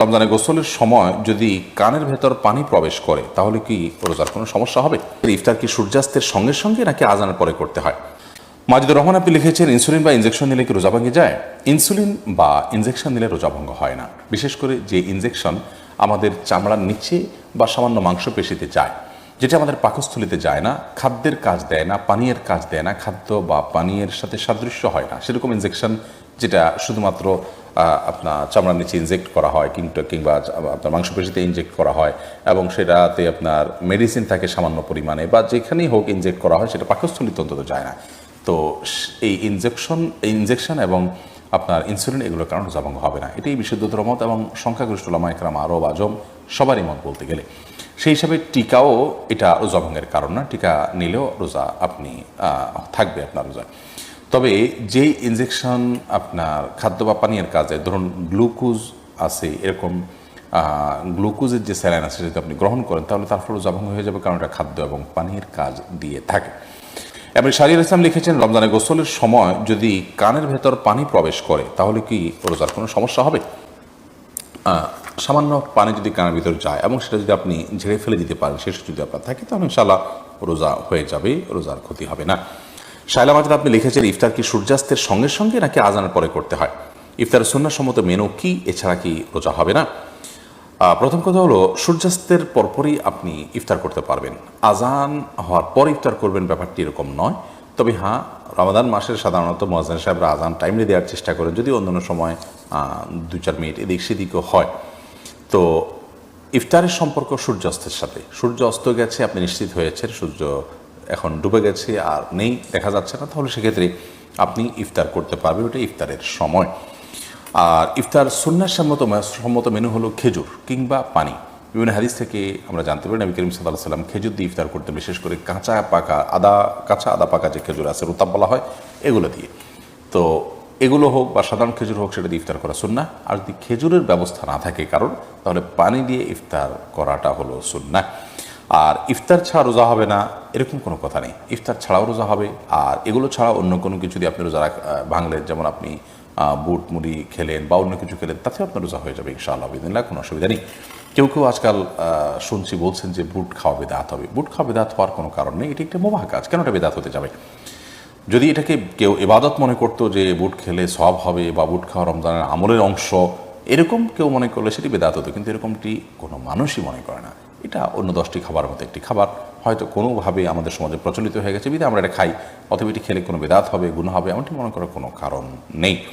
রমজানে গোসলের সময় যদি কানের ভেতর পানি প্রবেশ করে, তাহলে কি রোজার কোনো সমস্যা হবে? ইফতার কি সূর্যাস্তের সঙ্গে সঙ্গে নাকি আজানের পরে করতে হয়? মাজিদুর রহমান আপনি লিখেছেন, ইনসুলিন বা ইনজেকশন নিলে কি রোজা ভেঙে যায়? ইনসুলিন বা ইনজেকশন নিলে রোজা ভঙ্গ হয় না। বিশেষ করে যে ইনজেকশন আমাদের চামড়ার নিচে বা সামান্য মাংসপেশিতে যায়, যেটা আমাদের পাকস্থলিতে যায় না, খাদ্যের কাজ দেয় না, পানীয়ের কাজ দেয় না, খাদ্য বা পানীয়ের সাথে সাদৃশ্য হয় না। সেরকম ইনজেকশন যেটা শুধুমাত্র আপনার চামড়ার নিচে ইনজেক্ট করা হয় কিংবা কিংবা আপনার মাংসপেশিতে ইনজেক্ট করা হয়, এবং সেটাতে আপনার মেডিসিন থাকে সামান্য পরিমাণে, বা যেখানেই হোক ইনজেক্ট করা হয়, সেটা পাকস্থলিত অন্তত যায় না। তো এই ইনজেকশন ইনজেকশন এবং আপনার ইনসুলিন এগুলোর কারণে রোজাভঙ্গ হবে না। এটাই বিশুদ্ধতর মত এবং সংখ্যাগরিষ্ঠ লামা একরাম আরব আজম সবারই মত বলতে গেলে। সেই হিসাবে টিকাও এটা রোজাভঙ্গের কারণ না, টিকা নিলেও রোজা আপনি থাকবে আপনার রোজা তবে যেই ইনজেকশন আপনার খাদ্য বা পানীয়ের কাজে, ধরুন গ্লুকোজ আছে, এরকম গ্লুকোজের যে স্যালাইন আছে যদি আপনি গ্রহণ করেন, তাহলে তার ফলে রোজাভঙ্গ হয়ে যাবে কারণ এটা খাদ্য এবং পানির কাজ দিয়ে থাকে। এবার শারির ইসলাম লিখেছেন, রমজানে গোসলের সময় যদি কানের ভেতর পানি প্রবেশ করে, তাহলে কি রোজার কোনো সমস্যা হবে? সামান্য পানি যদি কানের ভিতর যায় এবং সেটা যদি আপনি ঝেড়ে ফেলে দিতে পারেন শেষ যদি আপনার থাকে, তাহলে ইনশাল্লাহ রোজা হয়ে যাবে, রোজার ক্ষতি হবে না। শাইলা মাজাদ, আপনি লিখেছেন ইফতার কি সূর্যাস্তের সঙ্গে সঙ্গে নাকি আজানের পরে করতে হয়? ইফতার সন্ন্যাসম্মত মেনু কি? এছাড়া কি রোজা হবে না? প্রথম কথা হলো, সূর্যাস্তের পরপরই আপনি ইফতার করতে পারবেন। আজান হওয়ার পর ইফতার করবেন, ব্যাপারটি এরকম নয়। তবে হ্যাঁ রমাদান মাসের সাধারণত মহাজান সাহেবরা আজান টাইমলি দেওয়ার চেষ্টা করেন, যদি অন্যান্য সময় দু চার মিনিট এদিক সেদিকও হয়। তো ইফতারের সম্পর্ক সূর্যাস্তের সাথে। সূর্য অস্ত গেছে, আপনি নিশ্চিত হয়েছেন, সূর্য এখন ডুবে গেছে আর নেই, দেখা যাচ্ছে না, তাহলে সেক্ষেত্রে আপনি ইফতার করতে পারবেন, ওটা ইফতারের সময়। আর ইফতার সুন্নার সম্মত সম্মত মেনু হলো খেজুর কিংবা পানি। বিভিন্ন হাদিস থেকে আমরা জানতে পারি, নবী করিম সাল্লাহ সাল্লাম খেজুর দিয়ে ইফতার করতে বিশেষ করে কাঁচা পাকা আদা, কাঁচা আদা পাকা যে খেজুর আছে, রুতাব বলা হয়, এগুলো দিয়ে। তো এগুলো হোক বা সাধারণ খেজুর হোক, সেটা দিয়ে ইফতার করা সুন্না আর যদি খেজুরের ব্যবস্থা না থাকে কারণ, তাহলে পানি দিয়ে ইফতার করাটা হলো সুন্না আর ইফতার ছাড়া রোজা হবে না, এরকম কোনো কথা নেই। ইফতার ছাড়াও রোজা হবে, আর এগুলো ছাড়া অন্য কোনো কিছু দিয়ে আপনি রোজা ভাঙলেন, যেমন আপনি বুট, মুড়ি খেলেন বা অন্য কিছু খেলেন তাতেও আপনার রোজা হয়ে যাবে ইনশাআল্লাহ, বিদিনিল্লাহ, কোনো অসুবিধা নেই। কেউ কেউ আজকাল শুনছি বলছেন যে বুট খাওয়া বেদাত হবে। বুট খাওয়া বেদাত হওয়ার কোনো কারণ নেই, এটি একটা মোবাহ কাজ, কেন এটা বেদাত হতে যাবে? যদি এটাকে কেউ এবাদত মনে করতো যে বুট খেলে সব হবে বা বুট খাওয়া রমজানের আমলের অংশ, এরকম কেউ মনে করলে সেটি বেদাত হতো, কিন্তু এরকমটি কোনো মানুষই মনে করে না। এটা অন্য দশটি খাবার মতো একটি খাবার। হয়তো কোনোভাবে আমাদের সমাজে প্রচলিত হয়ে গেছে। বিধে আমরা এটা খাই। অথবা এটি খেলে কোনো বেদাত হবে গুণ হবে, এমনটি মনে করার কোনো কারণ নেই।